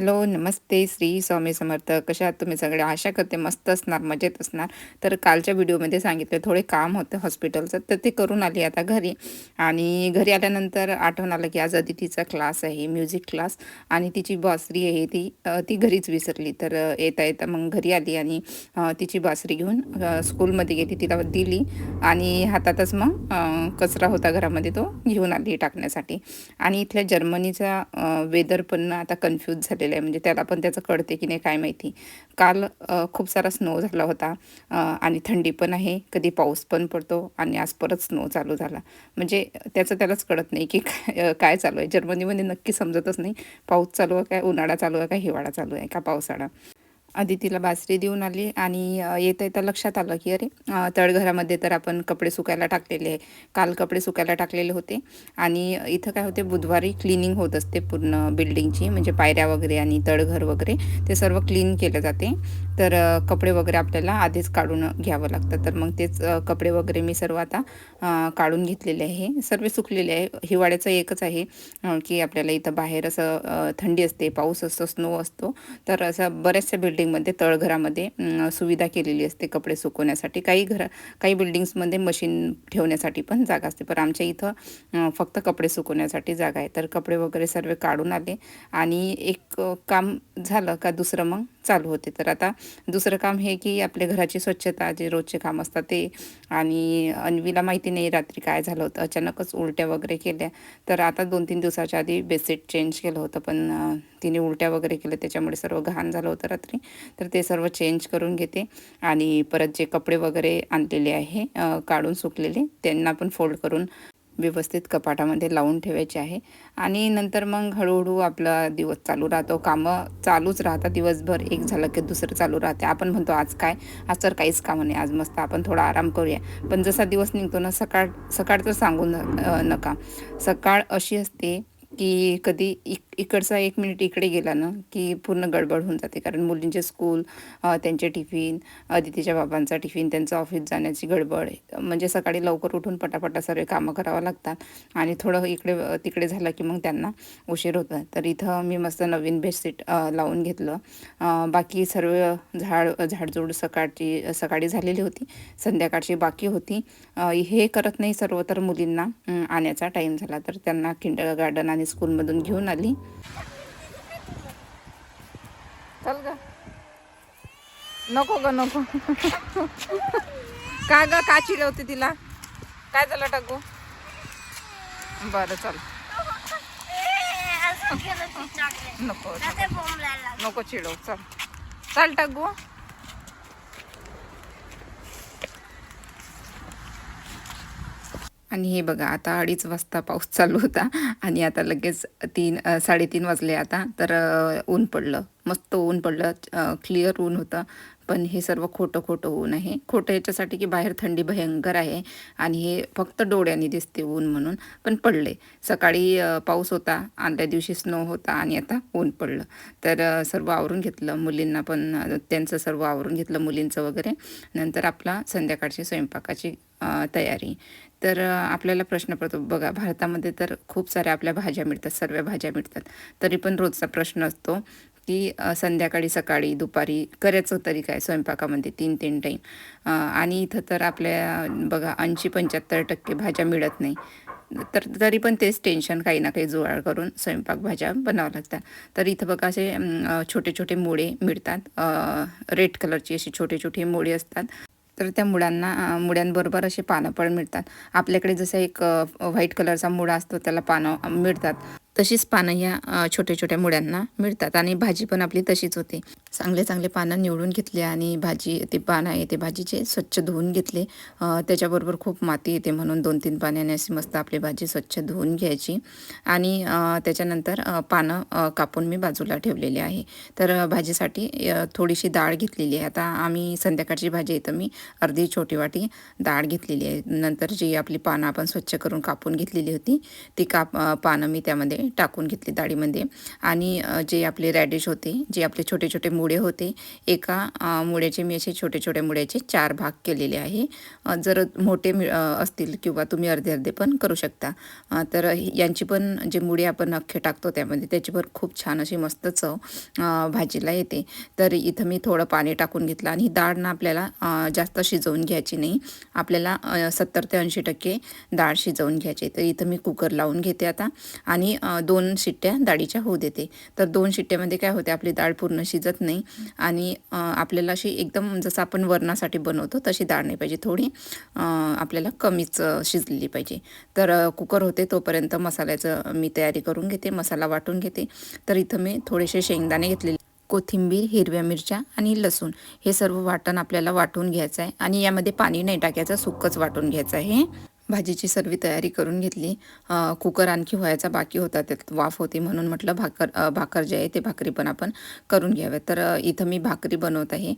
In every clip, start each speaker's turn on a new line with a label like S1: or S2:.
S1: Hello नमस्ते श्री स्वामी समर्थ. कशा आहात तुम्ही सगळे? आशा करते मस्त असणार मजेत असणार. तर कालच्या व्हिडिओमध्ये सांगितलं थोडे काम होतं हॉस्पिटलचं तर ते करून आली आता घरी. आणि घरी आल्यानंतर आठवण आलं की आज अदितीचा क्लास आहे म्युझिक क्लास. आणि तिची बासरी आहे ती ती घरीच विसरली. तर येता येता मग घरी आली आणि तिची बासरी घेऊन स्कूलमध्ये गेली तिला दिली. आणि हातातच मग कचरा होता घरामध्ये तो घेऊन आली टाकण्यासाठी. आणि इथल्या जर्मनीचा वेदर पण आता कन्फ्यूज झालेला आहे. म्हणजे त्याला पण त्याचं कळते की नाही काय माहिती. काल खूप सारा स्नो झाला होता. आणि थंडी पण आहे. कधी पाऊस पण पडतो आणि आज परत स्नो चालू झाला. म्हणजे त्याचं त्यालाच कळत नाही की काय काय चालू आहे. जर्मनीमध्ये नक्की समजतच नाही. पाऊस चालू आहे काय? उन्हाळा चालू आहे का? हिवाळा चालू आहे का? पावसाळा. आदितीला बासरी देऊन आली आणि येता येता लक्षात आलं की अरे तळघरामध्ये तर आपण कपडे सुकायला टाकलेले आहे. काल कपडे सुकायला टाकलेले होते आणि इथं काय होते बुधवारी क्लिनिंग होत असते पूर्ण बिल्डिंगची म्हणजे पायऱ्या वगैरे आणि तळघर वगैरे ते सर्व क्लीन केलं जाते. तर कपडे वगैरे आपल्याला आधीच काढून घ्यावं लागतं. तर मग तेच कपडे वगैरे मी सर्व आता काढून घेतलेले आहे. सर्व सुकलेले आहे. हिवाळ्याचं एकच आहे की आपल्याला इथं बाहेर असं थंडी असते पाऊस असतो स्नो असतो. तर असं बऱ्याचशा बिल्डिंगमध्ये तळघरामध्ये सुविधा केलेली असते कपडे सुकवण्यासाठी. काही घरा काही बिल्डिंग्समध्ये मशीन ठेवण्यासाठी पण जागा असते. पण आमच्या इथं फक्त कपडे सुकवण्यासाठी जागा आहे. तर कपडे वगैरे सर्व काढून आले. आणि एक काम झालं का दुसरं मग? चालू होते. तर आता दुसरं काम हे की आपल्या घराची स्वच्छता जे रोजचे काम असतात ते आणि अन्वीला माहिती नाही रात्री काय झालं होतं. अचानकच उलट्या वगैरे केल्या. तर आता दोन तीन दिवसाच्या आधी बेडशीट चेंज केलं होतं पण तिने उलट्या वगैरे केल्या. त्याच्यामुळे सर्व घाण झालं होतं रात्री. तर ते सर्व चेंज करून घेते. आणि परत जे कपडे वगैरे आणलेले आहे काढून सुकलेले त्यांना पण फोल्ड करून व्यवस्थित कपाटामध्ये लावून ठेवायचे आहे. आणि नंतर मग हळूहळू आपला दिवस चालू राहतो. कामं चालूच राहतात. दिवसभर एक झालं की दुसरं चालू राहते. आपण म्हणतो आज काय? आज तर काहीच कामं नाही. आज मस्त आपण थोडा आराम करूया. पण जसा दिवस निघतो ना सकाळ सकाळ तर सांगू न नका. सकाळ अशी असते की कधी एक इकडचा एक मिनिट इकडे गेला ना की पूर्ण गडबड होऊन जाते. कारण मुलींचे स्कूल त्यांचे टिफिन अदितीच्या बाबांचा टिफिन त्यांचं ऑफिस जाण्याची गडबड म्हणजे सकाळी लवकर उठून पटापटा सर्व कामं करावं लागतात. आणि थोडं इकडे तिकडे झालं की मग त्यांना उशीर होतं. तर इथं मी मस्त नवीन बेडशीट लावून घेतलं. बाकी सर्व झाड झाडझूड सकाळची सकाळी झालेली होती. संध्याकाळची बाकी होती. हे करत नाही सर्व तर मुलींना अं, आण्याचा टाईम झाला. तर त्यांना किंडर गार्डन आणि स्कूलमधून घेऊन आली. चल ग. नको ग नको. का ग का चिडवते तिला? काय झालं टाकू बरं चल. नको नको. चिडव चल. चल टाकू आणि हे बघा आता अडीच वाजता पाऊस चालू होता आणि आता लगेच तीन साडेतीन वाजले आता तर ऊन पडलं. मस्त ऊन पडलं क्लिअर ऊन होतं. पण हे सर्व खोटं खोटं ऊन आहे. खोटं याच्यासाठी की बाहेर थंडी भयंकर आहे आणि हे फक्त डोळ्यांनी दिसते ऊन म्हणून पण पडले. सकाळी पाऊस होता आदल्या दिवशी स्नो होता आणि आता ऊन पडलं. तर सर्व आवरून घेतलं मुलींना पण त्यांचं सर्व आवरून घेतलं मुलींचं वगैरे. नंतर आपला संध्याकाळची स्वयंपाकाची तयारी. तर आपल्याला प्रश्न पडतो. बघा भारतामध्ये तर खूप साऱ्या आपल्या भाज्या मिळतात सर्व भाज्या मिळतात. तरी पण रोजचा प्रश्न असतो की संध्याकाळी सकाळी दुपारी करायचं तरी काय? स्वयंपाकामध्ये तीन तीन टाईम आणि इथं तर आपल्या बघा ऐंशी पंच्याहत्तर टक्के भाज्या मिळत नाही. तर तरी पण तेच टेन्शन काही ना काही जुळाड करून स्वयंपाक भाज्या बनावं लागतात. तर इथं बघा असे छोटे छोटे मुळे मिळतात. रेड कलरची अशी छोटे छोटे मुळे असतात. तर त्या मुळांना मुळ्यांबरोबर असे पानं पण मिळतात. आपल्याकडे जसं एक व्हाईट कलरचा मुळा असतो त्याला पानं मिळतात. तशीच पानं या छोट्या छोट्या मुळ्यांना मिळतात. आणि भाजी पण आपली तशीच होते. चांगले चांगले पानं निवडून घेतले आणि भाजी ते पानं आहे ते भाजीचे स्वच्छ धुवून घेतले. त्याच्याबरोबर खूप माती येते म्हणून दोन तीन पाण्याने अशी मस्त आपली भाजी स्वच्छ धुवून घ्यायची. आणि त्याच्यानंतर पानं कापून मी बाजूला ठेवलेली आहे. तर भाजीसाठी थोडीशी डाळ घेतलेली आहे. आता आम्ही संध्याकाळची भाजी आहे तर मी अर्धी छोटी वाटी डाळ घेतलेली आहे. नंतर जी आपली पानं आपण स्वच्छ करून कापून घेतलेली होती ती काप पानं मी त्यामध्ये टाकून घेतली डाळीमध्ये आणि जे आपले रॅडिश होते जे आपले छोटे छोटे मुळे होते एका मुळ्याचे मी असे छोटे छोटे मुळ्याचे चार भाग केलेले आहे. जर मोठे असतील किंवा तुम्ही अर्धे अर्धे पण करू शकता. तर यांची पण जे मुळे आपण अख्खे टाकतो त्यामध्ये त्याची पण खूप छान अशी मस्त चव भाजीला येते. तर इथं मी थोडं पाणी टाकून घेतलं आणि ही डाळ ना आपल्याला जास्त शिजवून घ्यायची नाही. आपल्याला सत्तर ते ऐंशी टक्के डाळ शिजवून घ्यायची तर इथं मी कुकर लावून घेते आता. आणि दोन शिट्ट्या डाळीच्या होऊ देते. तर दोन शिट्ट्यामध्ये काय होते आपली डाळ पूर्ण शिजत नाही आणि आपल्याला अशी एकदम जसं आपण वरणासाठी बनवतो तशी डाळ नाही पाहिजे. थोडी आपल्याला कमीच शिजलेली पाहिजे. तर कुकर होते तोपर्यंत मसाल्याचं मी तयारी करून घेते मसाला वाटून घेते. तर इथं मी थोडेसे शेंगदाणे घेतलेले कोथिंबीर हिरव्या मिरच्या आणि लसूण हे सर्व वाटण आपल्याला वाटून घ्यायचं आहे. आणि यामध्ये पाणी नाही टाकायचं सुकंच वाटून घ्यायचं आहे. भाजीची सर्व तयारी करून घेतली. कुकर आणखी व्हायचा बाकी होता त्यात वाफ होती म्हणून म्हटलं भाकर भाकर जे आहे ते भाकरी पण आपण करून घ्याव्या तर इथं मी भाकरी बनवत आहे.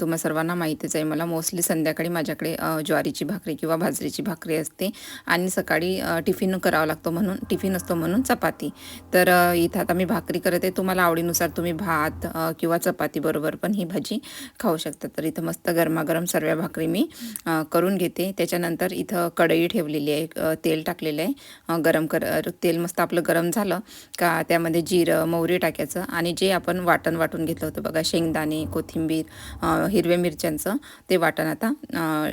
S1: तुम्हा सर्वांना माहितीच आहे मला मोस्टली संध्याकाळी माझ्याकडे ज्वारीची भाकरी किंवा बाजरीची भाकरी असते आणि सकाळी टिफिन करावा लागतो म्हणून टिफिन असतो म्हणून चपाती. तर इथं आता मी भाकरी करत आहे. तुम्हाला आवडीनुसार तुम्ही भात किंवा चपाती बरोबर पण ही भाजी खाऊ शकता. तर इथं मस्त गरमागरम सर्व भाकरी मी करून घेते. त्याच्यानंतर इथं कढई ठेवलेली आहे तेल टाकलेलं आहे गरम कर तेल मस्त आपलं गरम झालं का त्यामध्ये जिरं मोहरी टाकायचं आणि जे आपण वाटण वाटून घेतलं होतं बघा शेंगदाणे कोथिंबीर हिरव्या मिरच्यांचं ते वाटण आता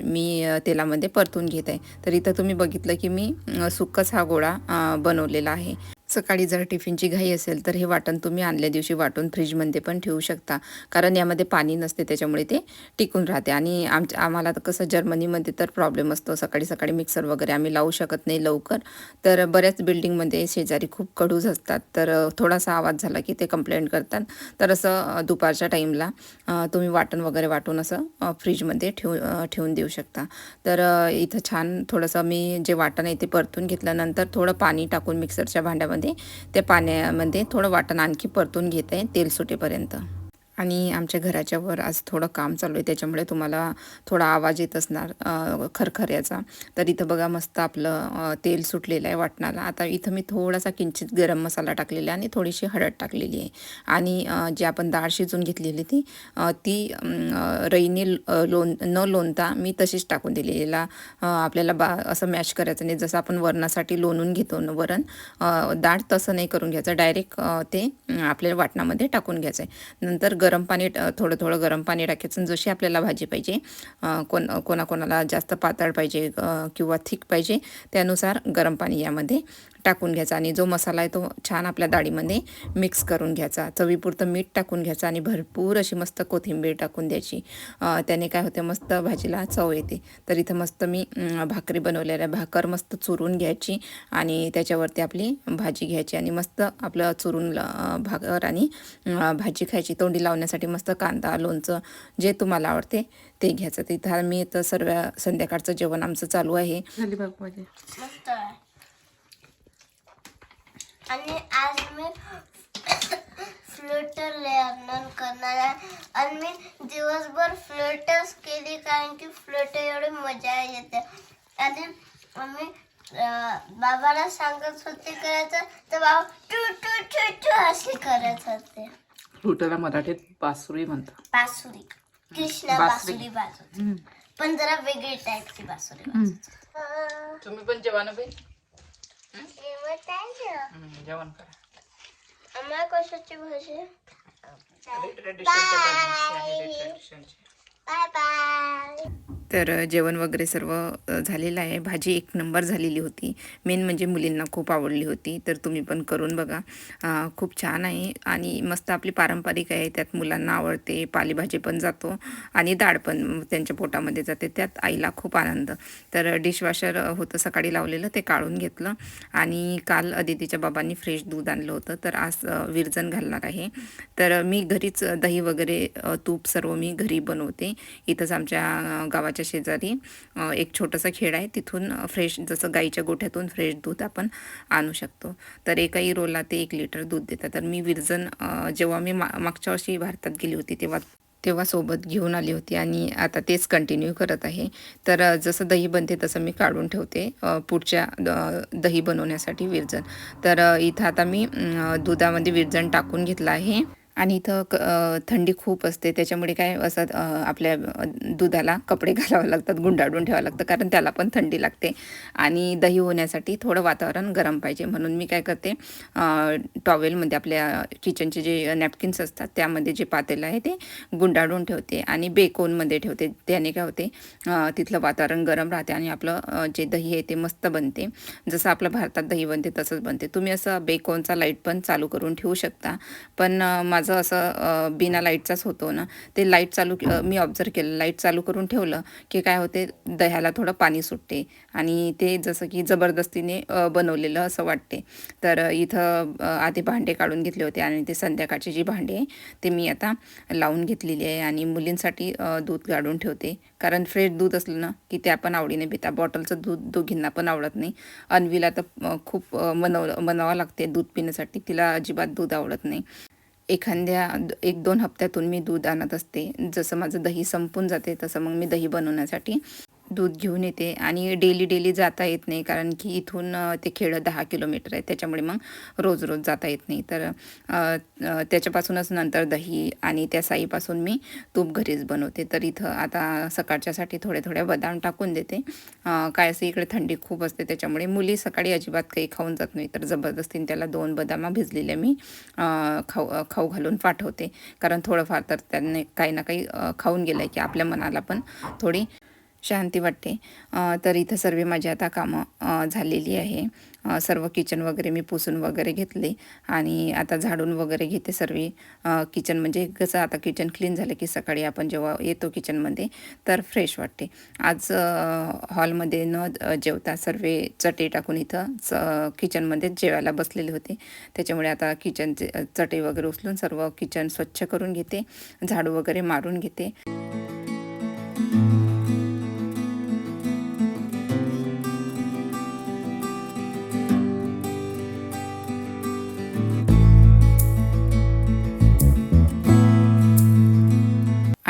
S1: मी तेलामध्ये परतून घेत आहे. तर इथं तुम्ही बघितलं की मी अ, सुक्कच हा गोळा बनवलेला आहे. सकाळी जर टिफिनची घाई असेल तर हे वाटण तुम्ही आणल्या दिवशी वाटून फ्रीजमध्ये पण ठेवू शकता. कारण यामध्ये पाणी नसते त्याच्यामुळे ते टिकून राहते. आणि आमच्या आम्हाला तर कसं जर्मनीमध्ये तर प्रॉब्लेम असतो. सकाळी सकाळी मिक्सर वगैरे आम्ही लावू शकत नाही लवकर. तर बऱ्याच बिल्डिंगमध्ये शेजारी खूप कडूज असतात. तर थोडासा आवाज झाला की ते कंप्लेंट करतात. तर असं दुपारच्या टाईमला तुम्ही वाटण वगैरे वाटून असं फ्रीजमध्ये ठेवू ठेवून देऊ शकता. तर इथं छान थोडंसं मी जे वाटण आहे ते परतून घेतल्यानंतर थोडं पाणी टाकून मिक्सरच्या भांड्यामध्ये त्या पाण्यामध्ये थोडं वाटण आणखी परतून घेत आहे तेल सुटेपर्यंत. आणि आमच्या घराच्या वर आज थोडं काम चालू आहे त्याच्यामुळे तुम्हाला थोडा आवाज येत असणार खरखऱ्याचा. तर इथं बघा मस्त आपलं तेल सुटलेलं आहे वाटणाला. आता इथं मी थोडासा किंचित गरम मसाला टाकलेला आहे आणि थोडीशी हळद टाकलेली आहे. आणि जी आपण डाळ शिजून घेतलेली ती ती रईने लोन लोण न लोणता मी तशीच टाकून दिली याला आपल्याला बा असं मॅश करायचं नाही. जसं आपण वरणासाठी लोणून घेतो न वरण डाळ तसं नाही करून घ्यायचं. डायरेक्ट ते आपल्याला वाटणामध्ये टाकून घ्यायचं आहे नंतर गरम पाणी थोडं थोडं गरम पाणी टाकायचं. जशी आपल्याला भाजी पाहिजे कोण कोणाकोणाला जास्त पातळ पाहिजे किंवा थिक पाहिजे त्यानुसार गरम पाणी यामध्ये टाकून घ्यायचा. आणि जो मसाला आहे तो छान आपल्या डाळीमध्ये मिक्स करून घ्यायचा. चवीपुरतं मीठ टाकून घ्यायचं आणि भरपूर अशी मस्त कोथिंबीर टाकून द्यायची. त्याने काय होते मस्त भाजीला चव येते. तर इथं मस्त मी भाकरी बनवलेल्या भाकर मस्त चुरून घ्यायची आणि त्याच्यावरती आपली भाजी घ्यायची. आणि मस्त आपलं चुरून भाकर आणि भाजी खायची. तोंडी लावून लावण्यासाठी मस्त कांदा लोणचं जे तुम्हाला आवडते ते घ्यायचं. तिथं मी तर सर्व संध्याकाळचं जेवण आमचं चालू आहे.
S2: आणि आज मी फ्लोटर लर्न करणार आहे. आणि मी दिवसभर फ्लोटच केली कारण की फ्लोट एवढी मजा येते. आणि अं, बाबाला सांगत होते करायचं तर बाबा टू टू टू टू असे करत होते.
S3: फ्रुटाला मराठीत बासुरी म्हणतात.
S2: बासुरी. कृष्णा
S3: बासरी.
S2: बासुरी बाजू पण जरा वेगळी टाईपची बासुरी वाजवते.
S3: तुम्ही पण जेवण बे
S2: जेवत आहे ना?
S3: जेवण करा.
S2: आम्हाला कशाची भाजी? बाय बाय
S1: तर जेवण वगैरे सर्व झालेलं आहे. भाजी एक नंबर झालेली होती. मेन म्हणजे मुलींना खूप आवडली होती. तर तुम्ही पण करून बघा. खूप छान आहे. आणि मस्त आपली पारंपरिक आहे. त्यात मुलांना आवडते. पालेभाजी पण जातो. आणि डाळ पण त्यांच्या पोटामध्ये जाते. त्यात आईला खूप आनंद. तर डिशवॉशर होतं सकाळी लावलेलं. ते काढून घेतलं. आणि काल अदितीच्या बाबांनी फ्रेश दूध आणलं होतं. तर आज विरजन घालणार आहे. तर मी घरीच दही वगैरे तूप सर्व मी घरी बनवते. इथंच आमच्या गावाच्या घराच्या शेजारी एक छोटंसं खेड आहे. तिथून फ्रेश जसं गाईच्या गोठ्यातून फ्रेश दूध आपण आणू शकतो. तर एकाही रोलला ते एक लिटर दूध देतात. तर मी विरजन जेव्हा मी मा मागच्या वर्षी भारतात गेली होती तेव्हा तेव्हा सोबत घेऊन आली होती आणि आता तेच कंटिन्यू करत आहे. तर जसं दही बनते तसं मी काढून ठेवते पुढच्या द- दही बनवण्यासाठी विरजन. तर इथं आता मी दुधामध्ये विरजन टाकून घेतलं आहे. आणि इथं क थंडी खूप असते. त्याच्यामुळे काय असं आपल्या दुधाला कपडे घालावं लागतात गुंडाळून ठेवावं लागतं कारण त्याला पण थंडी लागते. आणि दही होण्यासाठी थोडं वातावरण गरम पाहिजे. म्हणून मी काय करते टॉवेलमध्ये आपल्या किचनचे जे नॅपकिन्स असतात त्यामध्ये जे पातेलं आहे ते गुंडाळून ठेवते आणि बेकोनमध्ये ठेवते. त्याने काय होते तिथलं वातावरण गरम राहते आणि आपलं जे दही आहे ते मस्त बनते. जसं आपलं भारतात दही बनते तसंच बनते. तुम्ही असं बेकोनचा लाइट पण चालू करून ठेवू शकता. पण माझं असं बिना लाईटचाच होतो ना ते लाइट चालू मी ऑब्झर्व केलं लाइट चालू करून ठेवलं की काय होते दह्याला थोडं पाणी सुटते आणि ते जसं की जबरदस्तीने बनवलेलं असं वाटते. तर इथं आधी भांडे काढून घेतले होते आणि ते संध्याकाळची जी भांडी आहे ते मी आता लावून घेतलेली आहे आणि मुलींसाठी दूध काढून ठेवते. कारण फ्रेश दूध असलं ना की त्या पण आवडीने पिता बॉटलचं दूध दोघींना पण आवडत नाही. अन्वीला तर खूप मनव म्हणावं लागते दूध पिण्यासाठी तिला अजिबात दूध आवडत नाही. एखाद्या द- एक दोन हप्त्यातून मी दूध आणत असते. जसं माझं दही संपून जाते तसं मग मी दही बनवण्यासाठी दूध घेऊन येते आणि डेली डेली जाता येत नाही. कारण की इथून ते खेडं दहा किलोमीटर आहे त्याच्यामुळे मग रोज रोज जाता येत नाही. तर त्याच्यापासूनच नंतर दही आणि त्या साईपासून मी तूप घरीच बनवते. तर इथं आता सकाळच्यासाठी थोडे थोडे बदाम टाकून देते. काय असं इकडे थंडी खूप असते त्याच्यामुळे मुली सकाळी अजिबात काही खाऊन जात नाही. तर जबरदस्तीने त्याला दोन बदामा भिजलेले मी खाऊ खाऊ घालून पाठवते. कारण थोडंफार तर त्यांनी काही ना काही खाऊन गेलं आहे की आपल्या मनाला पण थोडी शांती वाटते. तर इथं सर्व माझी आता कामं झालेली आहे. सर्व किचन वगैरे मी पुसून वगैरे घेतले आणि आता झाडून वगैरे घेते सर्व. किचन म्हणजे कसं आता किचन क्लीन झालं की सकाळी आपण जेव्हा येतो किचनमध्ये तर फ्रेश वाटते. आज हॉलमध्ये न जेवता सर्व चटे टाकून इथं च किचनमध्ये जेवायला बसलेले होते. त्याच्यामुळे आता किचनचे चटे वगैरे उचलून सर्व किचन स्वच्छ करून घेते. झाडू वगैरे मारून घेते.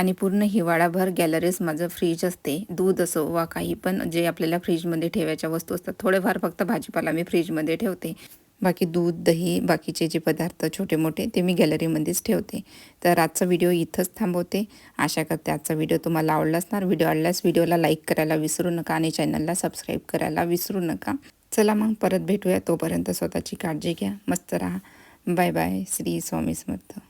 S1: आणि पूर्ण हिवाळाभर गॅलरीज माझं फ्रीज असते. दूध असो वा काही पण जे आपल्याला फ्रीजमध्ये ठेवायच्या वस्तू असतात. थोडेफार फक्त भाजीपाला मी फ्रीजमध्ये ठेवते. बाकी दूध दही बाकीचे जे पदार्थ छोटे मोठे ते मी गॅलरीमध्येच ठेवते. तर आजचा व्हिडिओ इथंच थांबवते. आशा करते आजचा व्हिडिओ तुम्हाला आवडला असणार. व्हिडिओ आवडल्यास व्हिडिओला लाईक करायला विसरू नका आणि चॅनलला सबस्क्राईब करायला विसरू नका. चला मग परत भेटूया. तोपर्यंत स्वतःची काळजी घ्या. मस्त राहा. Bye bye. श्री स्वामी समर्थ.